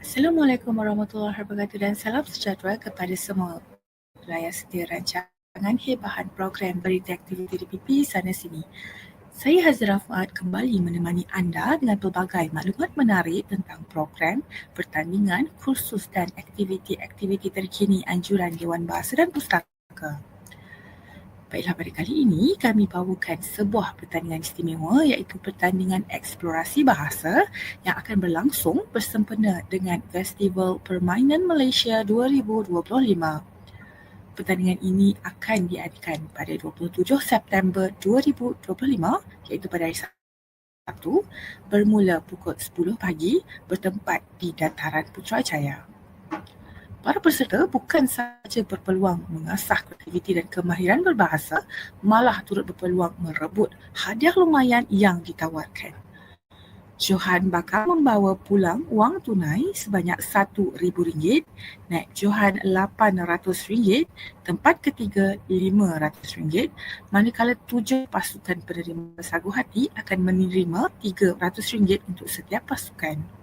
Assalamualaikum warahmatullahi wabarakatuh dan salam sejahtera kepada semua pelayan setia rancangan hebahan program berita aktiviti DPP sana sini. Saya Hazira Fuad kembali menemani anda dengan pelbagai maklumat menarik tentang program, pertandingan, kursus dan aktiviti-aktiviti terkini anjuran Dewan Bahasa dan Pustaka. Baiklah pada kali ini kami bawakan sebuah pertandingan istimewa iaitu pertandingan eksplorasi bahasa yang akan berlangsung bersempena dengan Festival Permainan Malaysia 2025. Pertandingan ini akan diadakan pada 27 September 2025 iaitu pada hari Sabtu bermula pukul 10 pagi bertempat di Dataran Putrajaya. Para peserta bukan sahaja berpeluang mengasah kreativiti dan kemahiran berbahasa, malah turut berpeluang merebut hadiah lumayan yang ditawarkan. Johan bakal membawa pulang wang tunai sebanyak RM1,000, naik Johan RM800, tempat ketiga RM500, manakala tujuh pasukan penerima sagu hati akan menerima RM300 untuk setiap pasukan.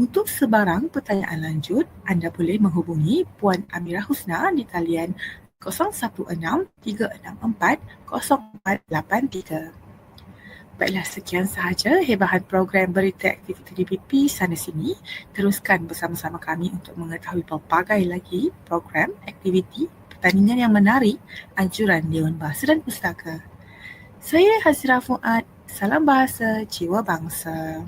Untuk sebarang pertanyaan lanjut, anda boleh menghubungi Puan Amira Husna di talian 016-364-0483. Baiklah, sekian sahaja hebahan program berita aktiviti DPP sana sini. Teruskan bersama-sama kami untuk mengetahui pelbagai lagi program, aktiviti, pertandingan yang menarik anjuran Dewan Bahasa dan Pustaka. Saya Hazira Fuad, salam bahasa jiwa bangsa.